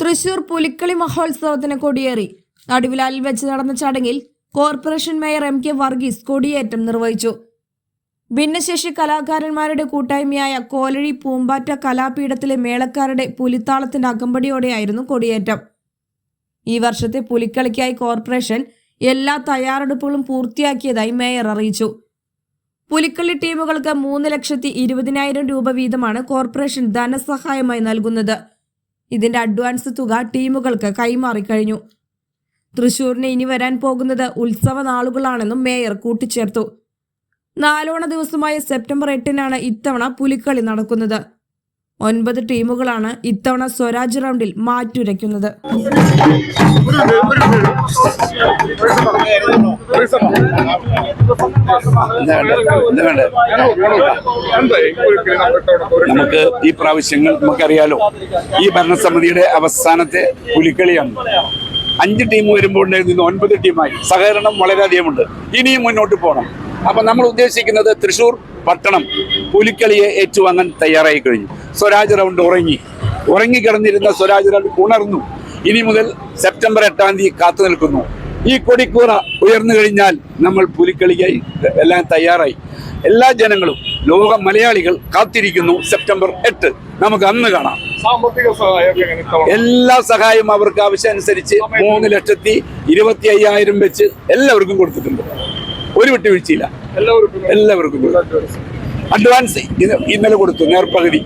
തൃശൂർ പുലിക്കളി മഹോത്സവത്തിന് കൊടിയേറി. നടുവിലാലിൽ വെച്ച് നടന്ന ചടങ്ങിൽ corporation mayor M K Varghese കൊടിയേറ്റം നിർവഹിച്ചു. ഭിന്നശേഷി കലാകാരന്മാരുടെ കൂട്ടായ്മയായ കോലഴി പൂമ്പാറ്റ കലാപീഠത്തിലെ മേളക്കാരുടെ പുലിത്താളത്തിന്റെ അകമ്പടിയോടെയായിരുന്നു കൊടിയേറ്റം. ഈ വർഷത്തെ പുലിക്കളിക്കായി കോർപ്പറേഷൻ എല്ലാ തയ്യാറെടുപ്പുകളും പൂർത്തിയാക്കിയതായി മേയർ അറിയിച്ചു. പുലിക്കളി ടീമുകൾക്ക് മൂന്ന് ലക്ഷത്തി ഇരുപതിനായിരം രൂപ വീതമാണ് കോർപ്പറേഷൻ ധനസഹായമായി നൽകുന്നത്. ഇതിന്റെ അഡ്വാൻസ് തുക ടീമുകൾക്ക് കൈമാറിക്കഴിഞ്ഞു തൃശൂരിന് ഇനി വരാൻ പോകുന്നത് ഉത്സവ നാളുകളാണെന്നും മേയർ കൂട്ടിച്ചേർത്തു. നാലോണ ദിവസമായ സെപ്റ്റംബർ എട്ടിനാണ് ഇത്തവണ പുലിക്കളി നടക്കുന്നത്. ഒൻപത് ടീമുകളാണ് ഇത്തവണ സ്വരാജ് റൗണ്ടിൽ മാറ്റുരയ്ക്കുന്നത്. നമുക്ക് ഈ പ്രാവശ്യങ്ങൾ നമുക്കറിയാലോ ഈ ഭരണസമിതിയുടെ അവസാനത്തെ പുലിക്കളിയാണ്. അഞ്ച് ടീം വരുമ്പോൾ ഉണ്ടായിരുന്ന ഒൻപത് ടീമായി. സഹകരണം വളരെയധികമുണ്ട്. ഇനിയും മുന്നോട്ട് പോകണം. അപ്പൊ നമ്മൾ ഉദ്ദേശിക്കുന്നത് തൃശൂർ പട്ടണം പുലിക്കളിയെ ഏറ്റുവാങ്ങാൻ തയ്യാറായി കഴിഞ്ഞു. സ്വരാജ് റൗണ്ട് ഉറങ്ങി. ഉറങ്ങിക്കിടന്നിരുന്ന സ്വരാജ് റൗണ്ട് ഉണർന്നു. ഇനി മുതൽ സെപ്റ്റംബർ എട്ടാം തീയതി കാത്തു നിൽക്കുന്നു. ഈ കൊടിക്കൂറ ഉയർന്നു കഴിഞ്ഞാൽ നമ്മൾ പുലിക്കളിക്കായി എല്ലാം തയ്യാറായി. എല്ലാ ജനങ്ങളും ലോക മലയാളികൾ കാത്തിരിക്കുന്നു സെപ്റ്റംബർ എട്ട്. നമുക്ക് അന്ന് കാണാം. സാമ്പത്തിക സഹായം എല്ലാ സഹായവും അവർക്ക് ആവശ്യമനുസരിച്ച് മൂന്ന് ലക്ഷത്തി ഇരുപത്തി അയ്യായിരം വെച്ച് എല്ലാവർക്കും കൊടുത്തിട്ടുണ്ട്. ഒരു വിട്ടുവീഴ്ചയില്ല എല്ലാവർക്കും എല്ലാവർക്കും അഡ്വാൻസ് ഇന്നലെ കൊടുത്തു നേർപ്പകുതി.